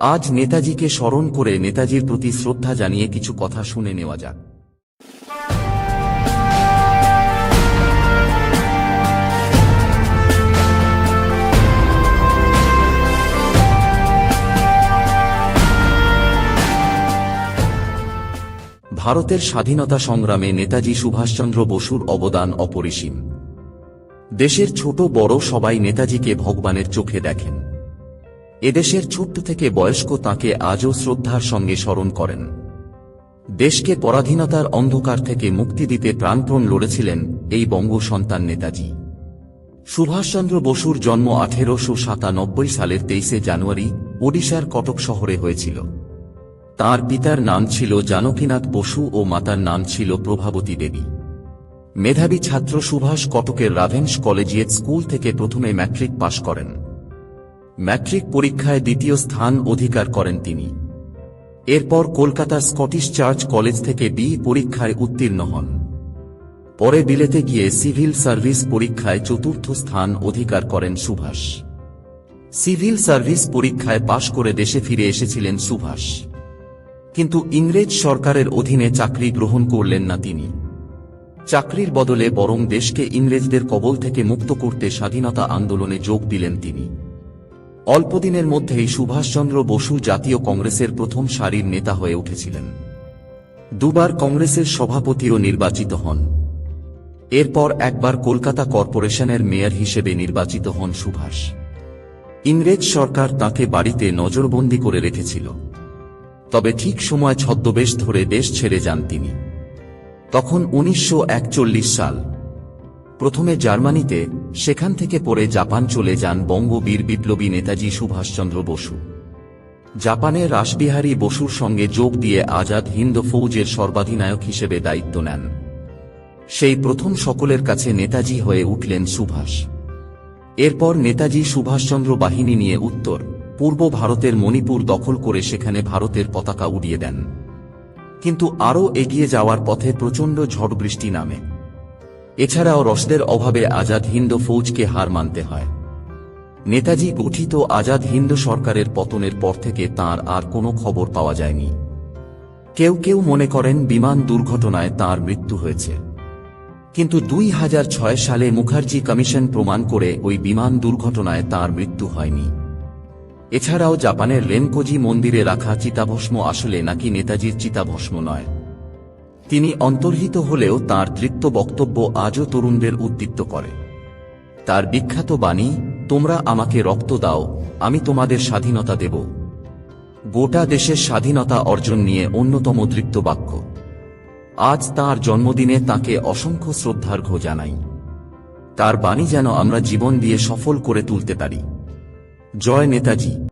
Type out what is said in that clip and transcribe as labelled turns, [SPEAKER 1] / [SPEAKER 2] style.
[SPEAKER 1] আজ নেতাজিকে স্মরণ করে নেতাজির প্রতি শ্রদ্ধা জানিয়ে কিছু কথা শুনে নেওয়া যাক। ভারতের স্বাধীনতা সংগ্রামে নেতাজি সুভাষচন্দ্র বসুর অবদান অপরিসীম। দেশের ছোট বড় সবাই নেতাজিকে ভগবানের চোখে দেখেন। এদেশের ছোট্ট থেকে বয়স্ক তাকে আজও শ্রদ্ধার সঙ্গে স্মরণ করেন। দেশকে পরাধীনতার অন্ধকার থেকে মুক্তি দিতে প্রাণপণ লড়েছিলেন এই বঙ্গ সন্তান নেতাজি। সুভাষচন্দ্র বসুর জন্ম আঠেরোশো সাতানব্বই সালের তেইশে জানুয়ারি ওডিশার কটক শহরে হয়েছিল। তার পিতার নাম ছিল জানকীনাথ বসু ও মাতার নাম ছিল প্রভাবতী দেবী। মেধাবী ছাত্র সুভাষ কটকের রাভেন্স কলেজিয়েট স্কুল থেকে প্রথমে ম্যাট্রিক পাশ করেন। ম্যাট্রিক পরীক্ষায় দ্বিতীয় স্থান অধিকার করেন তিনি। এরপর কলকাতা স্কটিশ চার্চ কলেজ থেকে বি পরীক্ষায় উত্তীর্ণ হন। পরে বিলেতে গিয়ে সিভিল সার্ভিস পরীক্ষায় চতুর্থ স্থান অধিকার করেন সুভাষ। সিভিল সার্ভিস পরীক্ষায় পাশ করে দেশে ফিরে এসেছিলেন সুভাষ। কিন্তু ইংরেজ সরকারের অধীনে চাকরি গ্রহণ করলেন না তিনি। চাকরির বদলে বরং দেশকে ইংরেজদের কবল থেকে মুক্ত করতে স্বাধীনতা আন্দোলনে যোগ দিলেন তিনি। অল্পদিনের মধ্যেই সুভাষচন্দ্র বসু জাতীয় কংগ্রেসের প্রথম সারির নেতা হয়ে উঠেছিলেন। দুবার কংগ্রেসের সভাপতিও নির্বাচিত হন। এরপর একবার কলকাতা কর্পোরেশনের মেয়র হিসেবে নির্বাচিত হন সুভাষ। ইংরেজ সরকার তাকে বাড়িতে নজরবন্দি করে রেখেছিল। তবে ঠিক সময় ছদ্মবেশ ধরে দেশ ছেড়ে যান তিনি। তখন উনিশশো একচল্লিশ সাল প্রথমে জার্মানিতে, সেখান থেকে পরে জাপান চলে যান বঙ্গবীর বিপ্লবী নেতাজি সুভাষচন্দ্র বসু। জাপানে রাসবিহারী বসুর সঙ্গে যোগ দিয়ে আজাদ হিন্দ ফৌজের সর্বাধিনায়ক হিসেবে দায়িত্ব নেন। সেই প্রথম সকলের কাছে নেতাজি হয়ে উঠলেন সুভাষ। এরপর নেতাজি সুভাষচন্দ্র বাহিনী নিয়ে উত্তর, পূর্ব ভারতের মণিপুর দখল করে সেখানে ভারতের পতাকা উড়িয়ে দেন। কিন্তু আরও এগিয়ে যাওয়ার পথে প্রচণ্ড ঝড় বৃষ্টি নামে। এছাড়াও রসদের অভাবে আজাদ হিন্দ ফৌজকে হার মানতে হয়। নেতাজি গঠিত আজাদ হিন্দ সরকারের পতনের পর থেকে তার আর কোনো খবর পাওয়া যায়নি। কেউ কেউ মনে করেন বিমান দুর্ঘটনায় তার মৃত্যু হয়েছে। কিন্তু দুই হাজার ছয় সালে মুখার্জি কমিশন প্রমাণ করে ওই বিমান দুর্ঘটনায় তার মৃত্যু হয়নি। এছাড়াও জাপানের রেনকোজি মন্দিরে রাখা চিতাভস্ম আসলে নাকি নেতাজির চিতাভস্ম নয়। তিনি অন্তর্হিত হলেও তার দৃপ্ত বক্তব্য আজও তরুণদের উদ্দীপ্ত করে। তার বিখ্যাত বাণী, তোমরা আমাকে রক্ত দাও, আমি তোমাদের স্বাধীনতা দেব। গোটা দেশের স্বাধীনতা অর্জন নিয়ে অন্যতম দৃপ্ত বাক্য। আজ তার জন্মদিনে তাকে অসংখ্য শ্রদ্ধার্ঘ্য জানাই। তার বাণী যেন আমরা জীবন দিয়ে সফল করে তুলতে পারি। জয় নেতাজি।